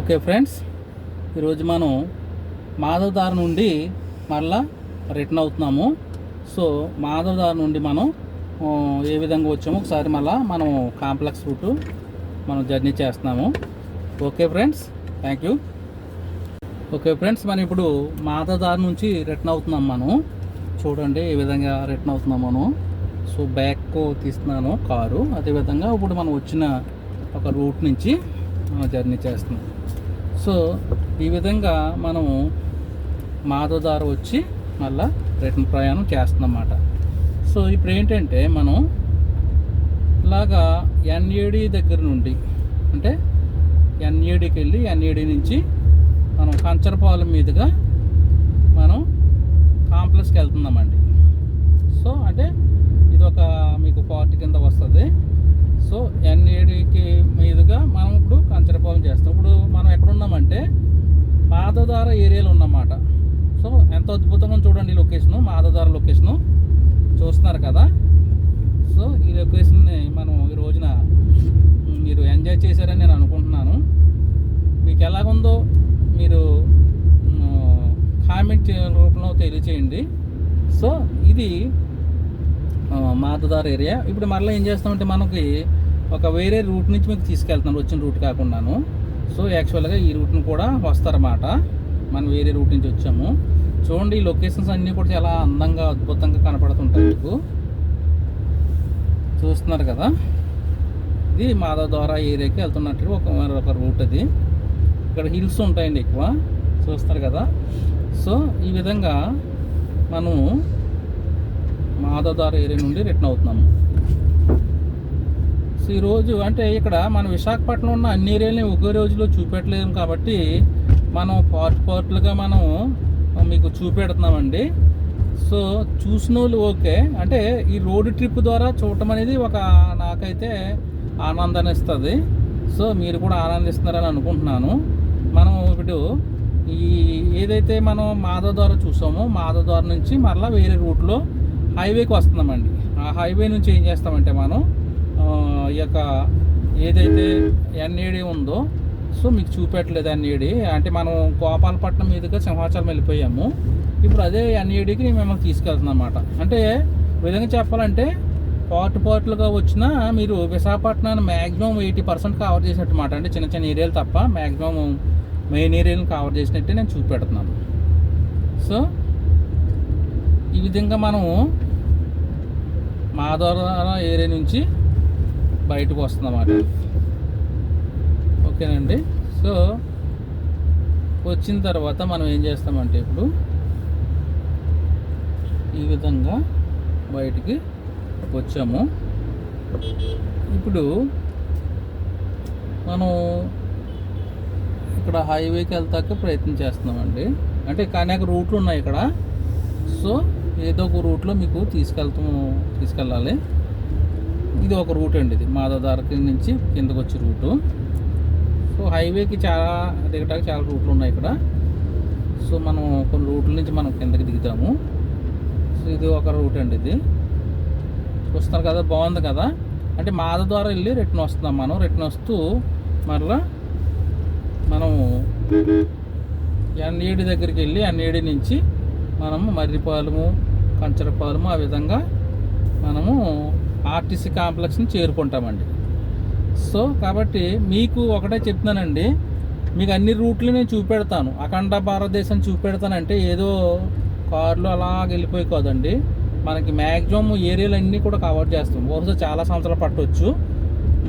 Okay friends ఈరోజు మనం మాధవ్ దారి నుండి మళ్ళా రిటర్న్ అవుతున్నాము. సో మాధవ్ దారి నుండి మనం ఏ విధంగా వచ్చామో ఒకసారి మళ్ళా మనం కాంప్లెక్స్ రూటు మనం జర్నీ చేస్తున్నాము. Okay friends thank you. Okay friends మనం ఇప్పుడు మాధవ్ దారి నుంచి రిటర్న్ అవుతున్నాం మనం. చూడండి ఏ విధంగా రిటర్న్ అవుతున్నాం మనం. సో బ్యాక్ తీస్తున్నాను కారు. అదేవిధంగా ఇప్పుడు మనం వచ్చిన ఒక రూట్ నుంచి మనం జర్నీ చేస్తున్నాం. సో ఈ విధంగా మనము మాధవ్ వచ్చి మళ్ళా రిటర్న్ ప్రయాణం చేస్తుందన్నమాట. సో ఇప్పుడు ఏంటంటే మనం ఇలాగా ఎన్ఏడి దగ్గర నుండి అంటే ఎన్ఏడికి వెళ్ళి ఎన్ఏడి నుంచి మనం కంచరపాలెం మీదుగా మనం కాంప్లెక్స్కి వెళ్తున్నామండి. సో అంటే ఇది ఒక మీకు పార్ట్ కింద వస్తుంది. సో ఎన్ఏడికి మీదుగా మనం ఇప్పుడు కంచరపాలెం చేస్తాం. ఇప్పుడు మనం ఎక్కడున్నామంటే మాధవధార ఏరియాలో ఉన్నమాట. సో ఎంత అద్భుతంగా చూడండి ఈ లొకేషను మాధవధార లొకేషను. చూస్తున్నారు కదా? సో ఈ లొకేషన్ని మనం ఈ రోజున మీరు ఎంజాయ్ చేశారని నేను అనుకుంటున్నాను. మీకు ఎలాగుందో మీరు కామెంట్ రూపంలో తెలియచేయండి. సో ఇది మాతదార్ మాధదార్ ఏరియా. ఇప్పుడు మరలా ఏం చేస్తామంటే మనకి ఒక వేరే రూట్ నుంచి మీకు తీసుకెళ్తున్నాం వచ్చిన రూట్ కాకుండాను. సో యాక్చువల్గా ఈ రూట్ని కూడా వస్తారన్నమాట. మనం వేరే రూట్ నుంచి వచ్చాము. చూడండి ఈ లొకేషన్స్ అన్నీ కూడా చాలా అందంగా అద్భుతంగా కనపడుతుంటాయి మీకు. చూస్తున్నారు కదా? ఇది మాధవ ద్వారా ఏరియాకి వెళ్తున్నట్టు ఒక ఒక రూట్ అది. ఇక్కడ హిల్స్ ఉంటాయండి ఎక్కువ. చూస్తారు కదా? సో ఈ విధంగా మనము మాధవదార ఏరియా నుండి రిటర్న్ అవుతున్నాము సో ఈరోజు అంటే ఇక్కడ మన విశాఖపట్నంలో ఉన్న అన్ని ఏరియాలని ఒకే రోజులో చూపెట్టలేము కాబట్టి మనం పార్ట్ పార్ట్లుగా మనం మీకు చూపెడుతున్నామండి. సో చూసిన వాళ్ళు ఓకే. అంటే ఈ రోడ్ ట్రిప్ ద్వారా చూడటం అనేది ఒక నాకైతే ఆనందాన్ని ఇస్తుంది. సో మీరు కూడా ఆనందిస్తున్నారని అనుకుంటున్నాను. మనం ఇప్పుడు ఈ ఏదైతే మనం మాధవ ద్వారా చూసామో మాధవ ద్వారా నుంచి మరలా వేరే రూట్లో హైవేకి వస్తున్నామండి. ఆ హైవే నుంచి ఏం చేస్తామంటే మనం ఈ యొక్క ఏదైతే ఎన్ఏడి ఉందో సో మీకు చూపెట్టలేదు ఎన్ఏడి అంటే మనం గోపాలపట్నం మీదుగా సింహాచలం వెళ్ళిపోయాము. ఇప్పుడు అదే ఎన్ఏడికి మిమ్మల్ని తీసుకెళ్తున్నాం అన్నమాట అంటే విధంగా చెప్పాలంటే పార్ట్ పార్ట్లుగా వచ్చిన మీరు విశాఖపట్నాన్ని మ్యాక్సిమం ఎయిటీ పర్సెంట్ కవర్ చేసినట్టు మాట అంటే చిన్న చిన్న ఏరియాలు తప్ప మ్యాక్సిమం మెయిన్ ఏరియాలను కవర్ చేసినట్టే నేను చూపెడుతున్నాను. సో ఈ విధంగా మనము మాధవరం ఏరియా నుంచి బయటకు వస్తుందన్నమాట. ఓకేనండి? సో వచ్చిన తర్వాత మనం ఏం చేస్తామంటే ఇప్పుడు ఈ విధంగా బయటికి వచ్చాము. ఇప్పుడు మనం ఇక్కడ హైవేకి వెళ్తాక ప్రయత్నం చేస్తున్నామండి. అంటే అనేక రూట్లు ఉన్నాయి ఇక్కడ. సో ఏదో ఒక రూట్లో మీకు తీసుకెళ్తాము తీసుకెళ్ళాలి. ఇది ఒక రూట్ అండి ఇది. మాధవదార నుంచి కిందకు వచ్చే రూటు. సో హైవేకి చాలా దిగటానికి చాలా రూట్లు ఉన్నాయి ఇక్కడ. సో మనం కొన్ని రూట్ల నుంచి మనం కిందకి దిగుతాము. సో ఇది ఒక రూట్ అండి ఇది. చూస్తున్నారు కదా బాగుంది కదా? అంటే మాధవ ద్వారా వెళ్ళి రిటర్న్ వస్తున్నాం మనం. రిటర్న్ వస్తూ మరలా మనం ఎన్ఏడి దగ్గరికి వెళ్ళి ఎన్ఏడి నుంచి మనము మర్రిపాలెము కంచరపాలెం ఆ విధంగా మనము ఆర్టీసీ కాంప్లెక్స్ని చేరుకుంటామండి. సో కాబట్టి మీకు ఒకటే చెప్తున్నానండి. మీకు అన్ని రూట్లు నేను చూపెడతాను. అఖండ భారతదేశం చూపెడతానంటే ఏదో కారులో అలా వెళ్ళిపోయి కాదండి. మనకి మ్యాక్సిమం ఏరియాలు అన్నీ కూడా కవర్ చేస్తాం. బహుశా చాలా సంవత్సరాలు పట్టవచ్చు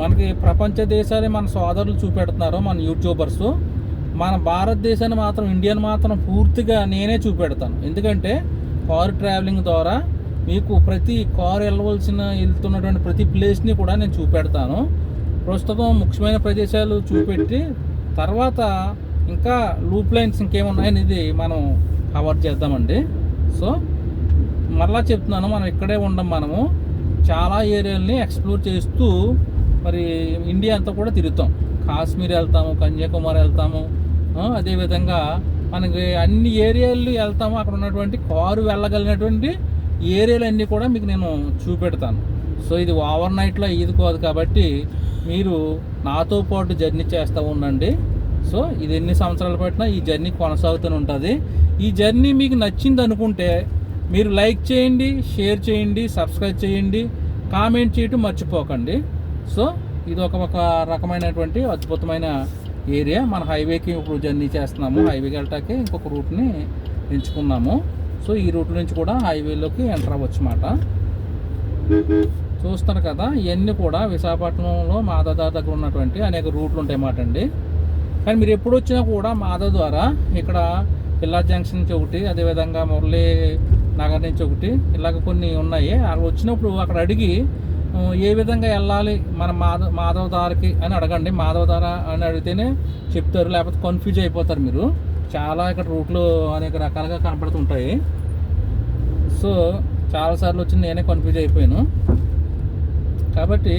మనకి ప్రపంచ దేశాలే మన సోదరులు చూపెడుతున్నారు మన యూట్యూబర్స్. మన భారతదేశాన్ని మాత్రం ఇండియాని మాత్రం పూర్తిగా నేనే చూపెడతాను. ఎందుకంటే కారు ట్రావెలింగ్ ద్వారా మీకు ప్రతి కారు వెళ్ళవలసిన వెళ్తున్నటువంటి ప్రతి ప్లేస్ని కూడా నేను చూపెడతాను. ప్రస్తుతం ముఖ్యమైన ప్రదేశాలు చూపెట్టి తర్వాత ఇంకా లూప్ లైన్స్ ఇంకేమున్నాయనేది మనం కవర్ చేద్దామండి. సో మరలా చెప్తున్నాను మనం ఇక్కడే ఉండం మనము. చాలా ఏరియాల్ని ఎక్స్ప్లోర్ చేస్తూ మరి ఇండియా అంతా కూడా తిరుగుతాం. కాశ్మీర్ వెళ్తాము కన్యాకుమారి వెళ్తాము. అదేవిధంగా మనకి అన్ని ఏరియాలు వెళ్తాము అక్కడ ఉన్నటువంటి కారు వెళ్ళగలిగినటువంటి ఏరియాలన్నీ కూడా మీకు నేను చూపెడతాను. సో ఇది ఓవర్ నైట్లో ఇది కాదు కాబట్టి మీరు నాతో పాటు జర్నీ చేస్తూ ఉండండి. సో ఇది ఎన్ని సంవత్సరాలు పట్టినా ఈ జర్నీ కొనసాగుతూనే ఉంటుంది. ఈ జర్నీ మీకు నచ్చింది అనుకుంటే మీరు లైక్ చేయండి షేర్ చేయండి సబ్స్క్రైబ్ చేయండి కామెంట్ చేయటం మర్చిపోకండి. సో ఇది ఒక ఒక రకమైనటువంటి అద్భుతమైన ఏరియా. మన హైవేకి ఇప్పుడు జర్నీ చేస్తున్నాము. హైవేకి వెళ్ళటానికి ఇంకొక రూట్ని ఎంచుకున్నాము. సో ఈ రూట్ నుంచి కూడా హైవేలోకి ఎంటర్ అవ్వచ్చు అన్నమాట చూస్తారు కదా ఇవన్నీ కూడా విశాఖపట్నంలో మాధవదార్ దగ్గర ఉన్నటువంటి అనేక రూట్లు ఉంటాయన్నమాట అండి. కానీ మీరు ఎప్పుడు వచ్చినా కూడా మాధవ ద్వారా ఇక్కడ పిల్లా జంక్షన్ నుంచి ఒకటి అదేవిధంగా మురళీ నగర్ నుంచి ఒకటి ఇలాగ కొన్ని ఉన్నాయి. అక్కడ వచ్చినప్పుడు అక్కడ అడిగి ఏ విధంగా వెళ్ళాలి? మన మాధవ మాధవ దారికి అని అడగండి. మాధవ దార అని అడిగితేనే చెప్తారు. లేకపోతే కన్ఫ్యూజ్ అయిపోతారు మీరు. చాలా ఇక్కడ రూట్లు అనేక రకాలుగా కనపడుతుంటాయి. సో చాలాసార్లు వచ్చి నేనే కన్ఫ్యూజ్ అయిపోయాను. కాబట్టి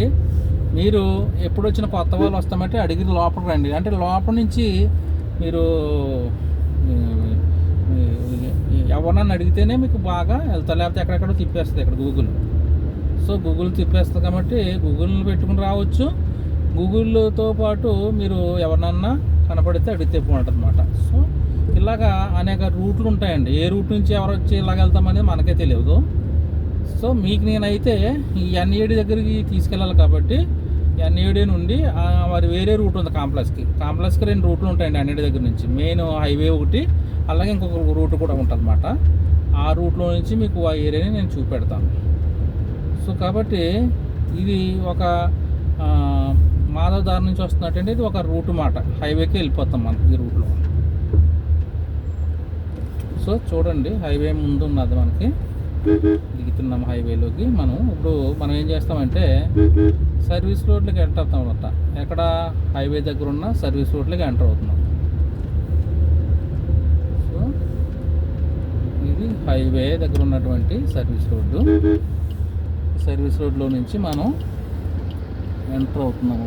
మీరు ఎప్పుడు వచ్చిన కొత్త వాళ్ళు వస్తామంటే అడిగి లోపలికి రండి. అంటే లోపల నుంచి మీరు ఎవరన్నా అడిగితేనే మీకు బాగా వెళ్తారు. లేకపోతే ఎక్కడెక్కడో తిప్పేస్తుంది ఇక్కడ గూగుల్ సో గూగుల్ తిప్పేస్తుంది కాబట్టి గూగుల్ని పెట్టుకుని రావచ్చు. గూగుల్తో పాటు మీరు ఎవరినన్నా కనపడితే అడిగితే బాగుంటుంది అనమాట సో ఇలాగా అనేక రూట్లు ఉంటాయండి. ఏ రూట్ నుంచి ఎవరు వచ్చి ఇలాగ వెళ్తామనేది మనకే తెలియదు. సో మీకు నేనైతే ఈ ఎన్ఏడి దగ్గరికి తీసుకెళ్ళాలి కాబట్టి ఎన్ఏడి నుండి మరి వేరే రూట్ ఉంది కాంప్లెక్స్కి. కాంప్లెక్స్కి రెండు రూట్లు ఉంటాయండి ఎన్ఏడి దగ్గర నుంచి. మెయిన్ హైవే ఒకటి అలాగే ఇంకొక రూట్ కూడా ఉంటుంది అన్నమాట ఆ రూట్లో నుంచి మీకు ఆ ఏరియాని నేను చూపెడతాను. సో కాబట్టి ఇది ఒక మాధవ్ దారి నుంచి వస్తున్నట్టంటే ఇది ఒక రూట్ మాట. హైవేకి వెళ్ళిపోతాం మనం ఈ రూట్లో. సో చూడండి హైవే ముందు ఉన్నది మనకి. దిగుతున్నాం హైవేలోకి. మనం ఇప్పుడు మనం ఏం చేస్తామంటే సర్వీస్ రోడ్లకి ఎంటర్ అవుతాం అనమాట ఎక్కడ హైవే దగ్గర ఉన్న సర్వీస్ రోడ్లకి ఎంటర్ అవుతున్నాం. సో ఇది హైవే దగ్గర ఉన్నటువంటి సర్వీస్ రోడ్డు. సర్వీస్ రోడ్లో నుంచి మనం ఎంటర్ అవుతున్నాము.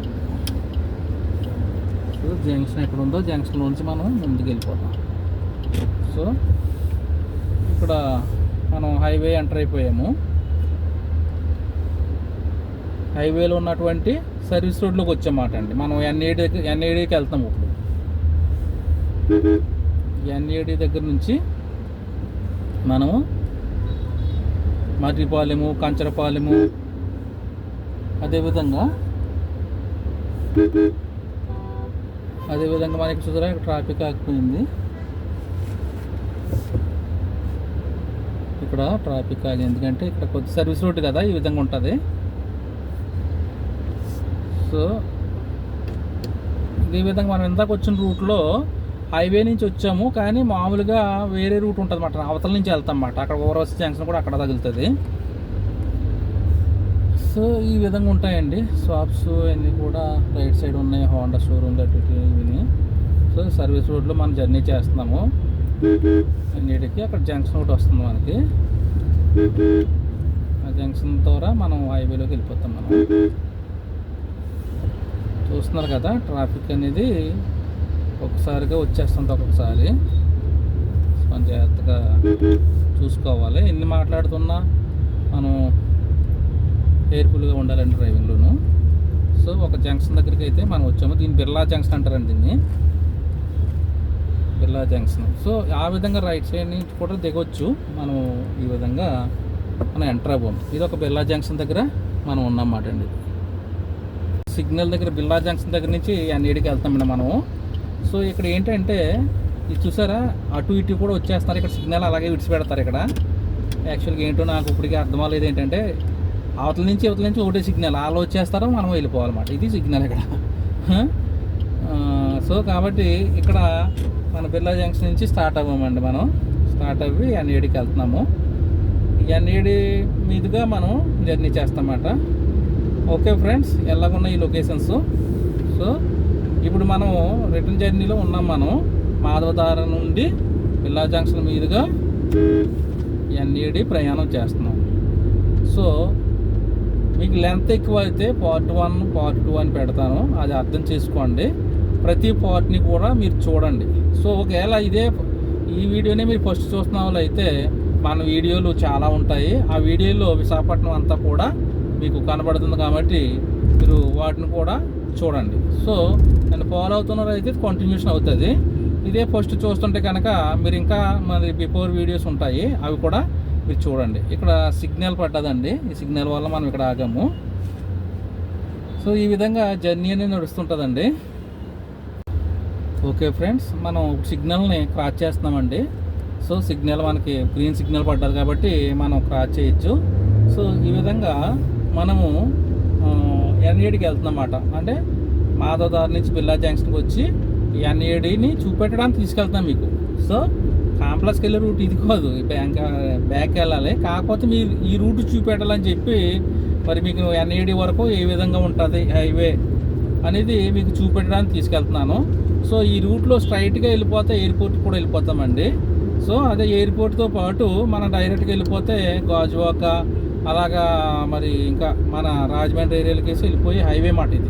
సో జంక్షన్ ఎక్కడ ఉందో జంక్షన్లో నుంచి మనం ముందుకు వెళ్ళిపోతాం. సో ఇక్కడ మనం హైవే ఎంటర్ అయిపోయాము. హైవేలో ఉన్నటువంటి సర్వీస్ రోడ్లోకి వచ్చామాట అండి. మనం ఎన్ఏడి ఎన్ఏడికి వెళ్తాం ఇప్పుడు. ఎన్ఏడి దగ్గర నుంచి మనము మర్రిపాలెము కంచరపాలెము. అదేవిధంగా అదేవిధంగా మనకి చూసారా ఇక్కడ ట్రాఫిక్ ఆగిపోయింది. ఇక్కడ ట్రాఫిక్ ఆగి ఎందుకంటే ఇక్కడ కొద్ది సర్వీస్ రోడ్ కదా ఈ విధంగా ఉంటుంది. సో ఈ విధంగా మనం ఇందాక వచ్చిన రూట్లో హైవే నుంచి వచ్చాము కానీ మామూలుగా వేరే రూట్ ఉంటుంది అన్నమాట. అవతల నుంచి వెళ్తాం అన్నమాట. అక్కడ ఓవర్వస్ జంక్షన్ కూడా అక్కడ తగులుతుంది. సో ఈ విధంగా ఉంటాయండి. షాప్స్ అన్నీ కూడా రైట్ సైడ్ ఉన్నాయి. హోండా షోరూమ్ అటు ఇవి సో సర్వీస్ రోడ్లో మనం జర్నీ చేస్తున్నాము. అన్నిటికి అక్కడ జంక్షన్ ఒకటి వస్తుంది మనకి. ఆ జంక్షన్ ద్వారా మనం హైవేలోకి వెళ్ళిపోతాం మనం. చూస్తున్నారు కదా ట్రాఫిక్ అనేది ఒక్కొక్కసారిగా వచ్చేస్తుంది ఒక్కొక్కసారి. కొంచెం జాగ్రత్తగా చూసుకోవాలి. ఎన్ని మాట్లాడుతున్నా మనం కేర్ఫుల్గా ఉండాలండి డ్రైవింగ్లోను. సో ఒక జంక్షన్ దగ్గరికి అయితే మనం వచ్చాము. దీన్ని బిర్లా జంక్షన్ అంటారండి దీన్ని. బిర్లా జంక్షన్. సో ఆ విధంగా రైట్ సైడ్ నుంచి కూడా దిగొచ్చు. మనం ఈ విధంగా మనం ఎంటర్ అవ్వం ఇది ఒక బిర్లా జంక్షన్ దగ్గర మనం ఉన్నమాట అండి సిగ్నల్ దగ్గర బిర్లా జంక్షన్ దగ్గర నుంచి అన్నిటికి వెళ్తామండి మనము. సో ఇక్కడ ఏంటంటే ఇది చూసారా? అటు ఇటు కూడా వచ్చేస్తారు. ఇక్కడ సిగ్నల్ అలాగే విడిచిపెడతారు ఇక్కడ. యాక్చువల్గా ఏంటో నాకు ఇప్పటికీ అర్థం అవ్వలేదు ఏంటంటే అవతల నుంచి అవతల నుంచి ఒకటే సిగ్నల్. వాళ్ళు వచ్చేస్తారో మనం వెళ్ళిపోవాలన్నమాట. ఇది సిగ్నల్ ఇక్కడ. సో కాబట్టి ఇక్కడ మన బిర్లా జంక్షన్ నుంచి స్టార్ట్ అవ్వమండి మనం. స్టార్ట్ అవ్వి ఎన్ఏడికి వెళ్తున్నాము. ఎన్ఏడి మీదుగా మనం జర్నీ చేస్తామన్నమాట. ఓకే ఫ్రెండ్స్ ఎలాగున్నాయి ఈ లొకేషన్స్? సో ఇప్పుడు మనం రిటర్న్ జర్నీలో ఉన్నాం మనం. మాధవధార నుండి పిల్లా జంక్షన్ మీదుగా ఎన్ఈడి ప్రయాణం చేస్తున్నాం. సో మీకు లెంత్ ఎక్కువ అయితే పార్ట్ వన్ పార్ట్ టూ అని పెడతాను. అది అర్థం చేసుకోండి. ప్రతి పార్ట్ని కూడా మీరు చూడండి. సో ఒకవేళ ఇదే ఈ వీడియోనే మీరు ఫస్ట్ చూస్తున్న వాళ్ళు అయితే మన వీడియోలు చాలా ఉంటాయి. ఆ వీడియోలో విశాఖపట్నం అంతా కూడా మీకు కనబడుతుంది కాబట్టి మీరు వాటిని కూడా చూడండి. సో నన్ను ఫాలో అవుతున్నారు అయితే కంటిన్యూషన్ అవుతుంది. ఇదే ఫస్ట్ చూస్తుంటే కనుక మీరు ఇంకా మరి బిఫోర్ వీడియోస్ ఉంటాయి అవి కూడా మీరు చూడండి. ఇక్కడ సిగ్నల్ పడ్డదండి. ఈ సిగ్నల్ వల్ల మనం ఇక్కడ ఆగాము. సో ఈ విధంగా జర్నీ అనేది నడుస్తుంటుందండి. ఓకే ఫ్రెండ్స్ మనం సిగ్నల్ని క్రాస్ చేస్తున్నామండి. సో సిగ్నల్ మనకి గ్రీన్ సిగ్నల్ పడ్డది కాబట్టి మనం క్రాస్ చేయొచ్చు. సో ఈ విధంగా మనము ఎన్ఏడికి వెళ్తున్నమాట అంటే మాధవదారి నుంచి బిర్లా జంక్షన్కి వచ్చి ఎన్ఏడిని చూపెట్టడానికి తీసుకెళ్తాం మీకు. సో కాంప్లెక్స్కి వెళ్ళే రూట్ ఇది కాదు. బ్యాంక్ బ్యాక్ వెళ్ళాలి. కాకపోతే మీరు ఈ రూట్ చూపెట్టాలని చెప్పి మరి మీకు ఎన్ఏడి వరకు ఏ విధంగా ఉంటుంది హైవే అనేది మీకు చూపెట్టడానికి తీసుకెళ్తున్నాను. సో ఈ రూట్లో స్ట్రైట్గా వెళ్ళిపోతే ఎయిర్పోర్ట్కి కూడా వెళ్ళిపోతామండి. సో అదే ఎయిర్పోర్ట్తో పాటు మనం డైరెక్ట్గా వెళ్ళిపోతే గాజువాక అలాగా మరి ఇంకా మన రాజమండ్రి ఏరియాలకేసి వెళ్ళిపోయి హైవే మాట ఇది.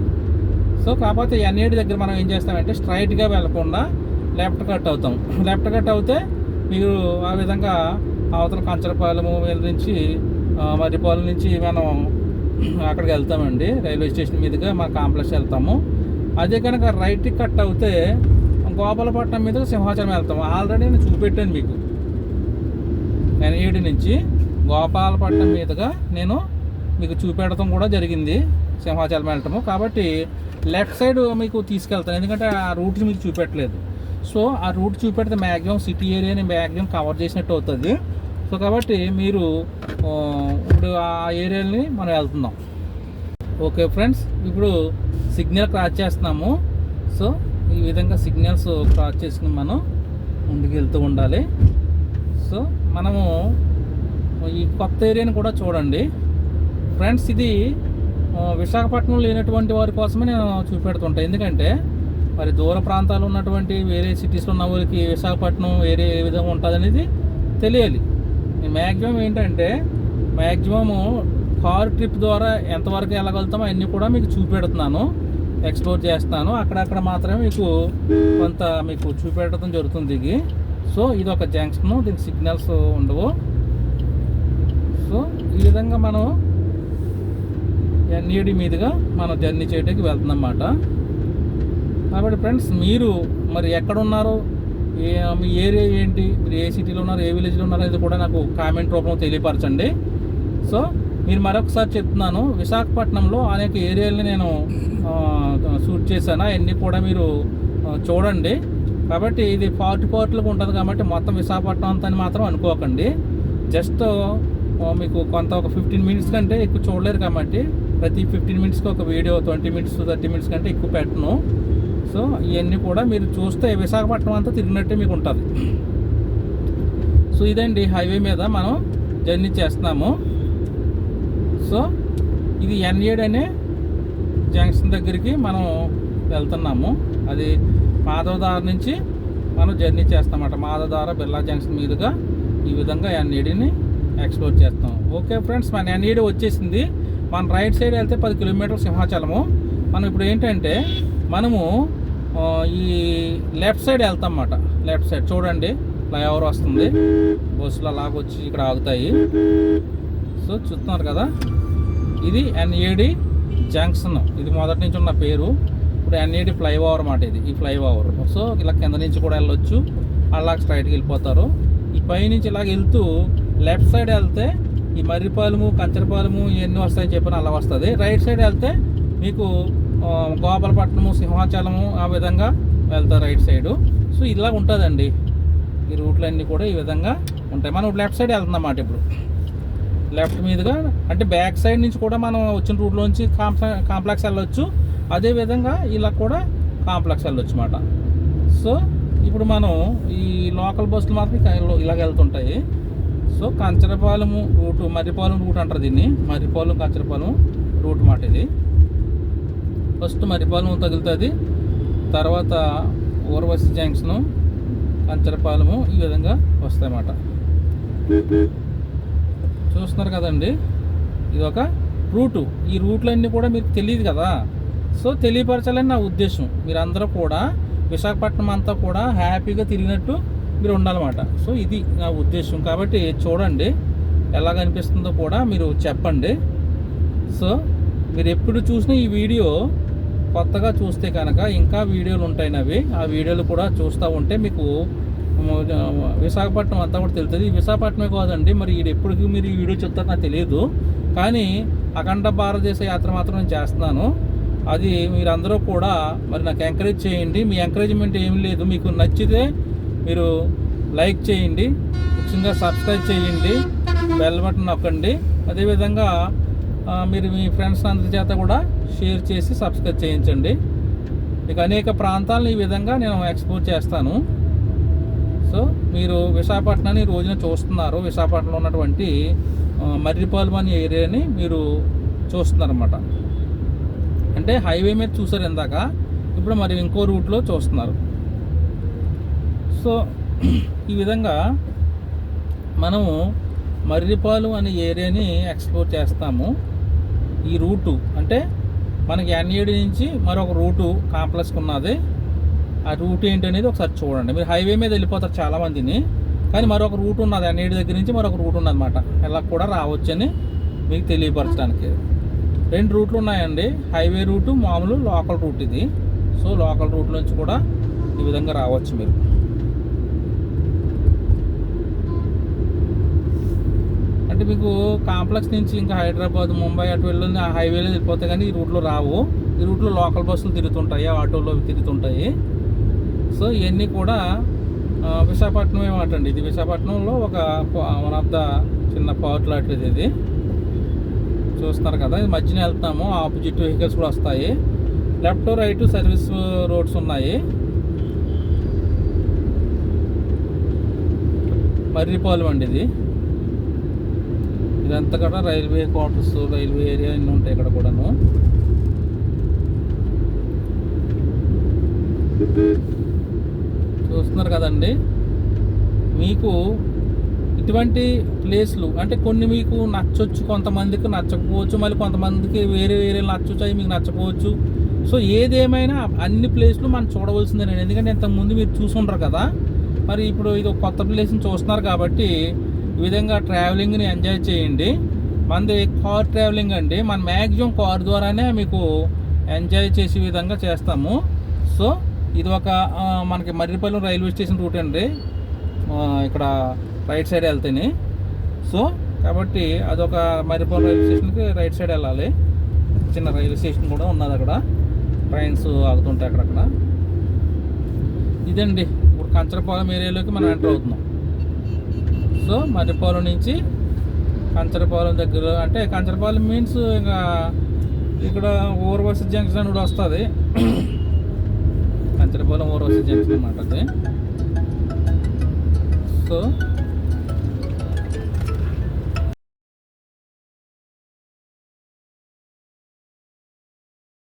సో కాకపోతే ఎన్ఏడి దగ్గర మనం ఏం చేస్తామంటే స్ట్రైట్గా వెళ్ళకుండా లెఫ్ట్ కట్ అవుతాం. లెఫ్ట్ కట్ అవుతే మీరు ఆ విధంగా అవతల కంచరపాలెము వీళ్ళ నుంచి మర్రిపాలెం నుంచి మనం అక్కడికి వెళ్తామండి. రైల్వే స్టేషన్ మీదుగా మన కాంప్లెక్స్ వెళ్తాము. అదే కనుక రైట్ కట్ అవుతే గోపాలపట్నం మీద సింహాచలం వెళ్తాము. ఆల్రెడీ నేను చూపెట్టాను మీకు. ఎన్ఏడి నుంచి గోపాలపట్నం మీదుగా నేను మీకు చూపెడటం కూడా జరిగింది. సింహాచలం వెళ్ళటము. కాబట్టి లెఫ్ట్ సైడ్ మీకు తీసుకెళ్తాను. ఎందుకంటే ఆ రూట్ మీకు చూపెట్టలేదు. సో ఆ రూట్ చూపెడితే మ్యాక్సిమం సిటీ ఏరియాని మ్యాక్సిమం కవర్ చేసినట్టు అవుతుంది. సో కాబట్టి మీరు ఇప్పుడు ఆ ఏరియాని మనం వెళ్తున్నాం. ఓకే ఫ్రెండ్స్ ఇప్పుడు సిగ్నల్ క్రాస్ చేస్తున్నాము. సో ఈ విధంగా సిగ్నల్స్ క్రాస్ చేసుకుని మనం ముందుకు వెళ్తూ ఉండాలి. సో మనము ఈ కొత్త ఏరియాని కూడా చూడండి. ఫ్రెండ్స్ ఇది విశాఖపట్నం లేనటువంటి వారి కోసమే నేను చూపెడుతుంటాను ఎందుకంటే మరి దూర ప్రాంతాలు ఉన్నటువంటి వేరే సిటీస్లో ఉన్న వారికి విశాఖపట్నం వేరే ఏ విధంగా ఉంటుంది అనేది తెలియాలి మ్యాక్సిమం ఏంటంటే మ్యాక్సిమము కార్ ట్రిప్ ద్వారా ఎంతవరకు వెళ్ళగలుగుతామో అన్నీ కూడా మీకు చూపెడుతున్నాను. ఎక్స్ప్లోర్ చేస్తాను. అక్కడక్కడ మాత్రమే మీకు కొంత మీకు చూపెట్టడం జరుగుతుంది దిగి సో ఇది ఒక జంక్షన్ దీనికి సిగ్నల్స్ ఉండవు. సో ఈ విధంగా మనం ఎన్ఈడి మీదుగా మనం జర్నీ చేయడానికి వెళ్తుందన్నమాట. కాబట్టి ఫ్రెండ్స్ మీరు మరి ఎక్కడున్నారో? ఏ మీ ఏరియా ఏంటి? మీరు ఏ సిటీలో ఉన్నారు? ఏ విలేజ్లో ఉన్నారు? అనేది కూడా నాకు కామెంట్ రూపంలో తెలియపరచండి. సో మీరు మరొకసారి చెప్తున్నాను విశాఖపట్నంలో అనేక ఏరియాలని నేను షూట్ చేశాను. అవన్నీ కూడా మీరు చూడండి. కాబట్టి ఇది పార్ట్ పార్ట్లకు ఉంటుంది కాబట్టి మొత్తం విశాఖపట్నం అంతా మాత్రం అనుకోకండి. జస్ట్ మీకు కొంత ఒక ఫిఫ్టీన్ మినిట్స్ కంటే ఎక్కువ చూడలేరు కాబట్టి ప్రతి ఫిఫ్టీన్ మినిట్స్కి ఒక video twenty minutes thirty minutes కంటే ఎక్కువ పెట్టను. సో ఇవన్నీ కూడా మీరు చూస్తే విశాఖపట్నం అంతా తిరిగినట్టే మీకు ఉంటుంది. సో ఇదండి హైవే మీద మనం జర్నీ చేస్తున్నాము. సో ఇది ఎన్ఏడ్ అనే జంక్షన్ దగ్గరికి మనం వెళ్తున్నాము. అది మాధవదార నుంచి మనం జర్నీ చేస్తామన్నమాట. మాధవదార బిర్లా జంక్షన్ మీదుగా ఈ విధంగా ఎన్ఏడిని ఎక్స్ప్లోర్ చేస్తాం. ఓకే ఫ్రెండ్స్ మన ఎన్ఏడి వచ్చేసింది. మన రైట్ సైడ్ వెళ్తే పది కిలోమీటర్ సింహాచలము. మనం ఇప్పుడు ఏంటంటే మనము ఈ లెఫ్ట్ సైడ్ వెళ్తాం అన్నమాట లెఫ్ట్ సైడ్. చూడండి ఫ్లైఓవర్ వస్తుంది. బస్సులు అలాగొచ్చి ఇక్కడ ఆగుతాయి. సో చూస్తున్నారు కదా? ఇది ఎన్ఏడి జంక్షన్. ఇది మొదటి నుంచి ఉన్న పేరు. ఇప్పుడు ఎన్ఏడి ఫ్లైఓవర్ అన్నమాట ఇది ఈ ఫ్లైఓవర్. సో ఇలా కింద నుంచి కూడా వెళ్ళొచ్చు. అలా స్ట్రైట్కి వెళ్ళిపోతారు. ఈ పై నుంచి ఇలాగ వెళ్తూ లెఫ్ట్ సైడ్ వెళ్తే ఈ మర్రిపాలెము కంచరపాలెము ఇవన్నీ వస్తాయని చెప్పిన అలా వస్తుంది. రైట్ సైడ్ వెళ్తే మీకు గోపాలపట్నము సింహాచలము ఆ విధంగా వెళ్తారు రైట్ సైడు. సో ఇలా ఉంటుందండి. ఈ రూట్లన్నీ కూడా ఈ విధంగా ఉంటాయి. మనం లెఫ్ట్ సైడ్ వెళ్తుందన్నమాట ఇప్పుడు. లెఫ్ట్ మీదుగా అంటే బ్యాక్ సైడ్ నుంచి కూడా మనం వచ్చిన రూట్లోంచి కాంప్లె కాంప్లెక్స్ వెళ్ళొచ్చు. అదేవిధంగా ఇలా కూడా కాంప్లెక్స్ వెళ్ళొచ్చు అన్నమాట సో ఇప్పుడు మనం ఈ లోకల్ బస్సులు మాత్రం ఇలాగ వెళ్తుంటాయి. So Kancharapalem route Marripalem route అంటారు దీన్ని. మర్రిపాలెం కంచరపాలెం రూట్ మాట ఇది. ఫస్ట్ మర్రిపాలెం తగులుతుంది. తర్వాత ఊర్వశి జంక్షను కంచరపాలెము ఈ విధంగా వస్తాయన్నమాట. చూస్తున్నారు కదండి? ఇది ఒక రూటు. ఈ రూట్లన్నీ కూడా మీకు తెలియదు కదా? సో తెలియపరచాలని నా ఉద్దేశం. మీరందరూ కూడా విశాఖపట్నం అంతా కూడా హ్యాపీగా తిరిగినట్టు దగ్గర ఉండాలన్నమాట. సో ఇది నా ఉద్దేశం. కాబట్టి చూడండి ఎలా కనిపిస్తుందో కూడా మీరు చెప్పండి. సో మీరు ఎప్పుడు చూసినా ఈ వీడియో కొత్తగా చూస్తే కనుక ఇంకా వీడియోలు ఉంటాయి అవి. ఆ వీడియోలు కూడా చూస్తూ ఉంటే మీకు విశాఖపట్నం అంతా కూడా తెలుస్తుంది. విశాఖపట్నమే కాదండి మరి ఇది ఎప్పటికీ మీరు ఈ వీడియో చెప్తారు నాకు తెలియదు కానీ అఖండ భారతదేశ యాత్ర మాత్రం నేను చేస్తున్నాను. అది మీరందరూ కూడా మరి నాకు ఎంకరేజ్ చేయండి. మీ ఎంకరేజ్మెంట్ ఏం లేదు. మీకు నచ్చితే మీరు లైక్ చేయండి ముఖ్యంగా సబ్స్క్రైబ్ చేయండి బెల్ బటన్ నొక్కండి. అదేవిధంగా మీరు మీ ఫ్రెండ్స్ అందరి చేత కూడా షేర్ చేసి సబ్స్క్రైబ్ చేయించండి. ఇక అనేక ప్రాంతాలను ఈ విధంగా నేను ఎక్స్ప్లోర్ చేస్తాను. సో మీరు విశాఖపట్నాన్ని రోజున చూస్తున్నారు. విశాఖపట్నంలో ఉన్నటువంటి మర్రిపాలెం అనే ఏరియాని మీరు చూస్తున్నారన్నమాట. అంటే హైవే మీద చూసారు ఇందాక. ఇప్పుడు మరి ఇంకో రూట్లో చూస్తున్నారు. సో ఈ విధంగా మనము మర్రిపాలు అనే ఏరియాని ఎక్స్ప్లోర్ చేస్తాము. ఈ రూటు అంటే మనకి ఎన్ఏడి నుంచి మరొక రూటు కాంప్లెక్స్కి ఉన్నది. ఆ రూట్ ఏంటి అనేది ఒకసారి చూడండి. మీరు హైవే మీద వెళ్ళిపోతారు చాలామందిని. కానీ మరొక రూట్ ఉన్నది. ఎన్ఏడి దగ్గర నుంచి మరొక రూట్ ఉన్నదన్నమాట. ఎలా కూడా రావచ్చని మీకు తెలియపరచడానికి. రెండు రూట్లు ఉన్నాయండి. హైవే రూటు మామూలు లోకల్ రూట్ ఇది. సో లోకల్ రూట్ నుంచి కూడా ఈ విధంగా రావచ్చు మీరు అంటే మీకు కాంప్లెక్స్ నుంచి ఇంకా హైదరాబాద్ ముంబై అటు వెళ్ళి ఆ హైవేలో వెళ్ళిపోతే కానీ ఈ రూట్లో రావు. ఈ రూట్లో లోకల్ బస్సులు తిరుగుతుంటాయి ఆటోలో తిరుగుతుంటాయి. సో ఇవన్నీ కూడా ఆ, విశాఖపట్నం ఏమంటండి ఇది విశాఖపట్నంలో ఒక వన్ ఆఫ్ ద చిన్న పవర్ లాంటిది ఇది. చూస్తున్నారు కదా ఇది మధ్యన వెళ్తాము ఆపోజిట్ వెహికల్స్ కూడా వస్తాయి. లెఫ్ట్ రైట్ సర్వీస్ రోడ్స్ ఉన్నాయి. మర్రిపాలెం అండి ఇది. ఇదంతా కూడా రైల్వే క్వార్టర్స్ రైల్వే ఏరియా అన్నీ ఉంటాయి ఇక్కడ కూడాను. చూస్తున్నారు కదండి. మీకు ఇటువంటి ప్లేస్లు అంటే కొన్ని మీకు నచ్చొచ్చు కొంతమందికి నచ్చకపోవచ్చు మళ్ళీ కొంతమందికి వేరే వేరే నచ్చొచ్చు అవి మీకు నచ్చకపోవచ్చు. సో ఏదేమైనా అన్ని ప్లేస్లు మనం చూడవలసిందేనండి. ఎందుకంటే ఇంతకుముందు మీరు చూసుంటారు కదా. మరి ఇప్పుడు ఇది కొత్త ప్లేస్ని చూస్తున్నారు కాబట్టి ఈ విధంగా ట్రావెలింగ్ని ఎంజాయ్ చేయండి. మనది కార్ ట్రావెలింగ్ అండి. మన మ్యాక్సిమం కార్ ద్వారానే మీకు ఎంజాయ్ చేసే విధంగా చేస్తాము. సో ఇది ఒక మనకి మర్రిపల్లి రైల్వే స్టేషన్ రూట్ అండి. ఇక్కడ రైట్ సైడ్ వెళ్తేనే. సో కాబట్టి అదొక మర్రిపల్లి రైల్వే స్టేషన్కి రైట్ సైడ్ వెళ్ళాలి. చిన్న రైల్వే స్టేషన్ కూడా ఉన్నది అక్కడ. ట్రైన్స్ ఆగుతుంటాయి అక్కడక్కడ. ఇదండి. ఇప్పుడు కంచరపాలెం ఏరియాలోకి మనం ఎంటర్ అవుతున్నాం. సో మర్రిపాలెం నుంచి కంచరపాలెం దగ్గర అంటే కంచరపాలెం మీన్స్ ఇంకా ఇక్కడ ఓవర్వసి జంక్షన్ అని కూడా వస్తుంది. కంచరపాలెం ఓవర్వసి జంక్షన్ అన్నమాట అది. సో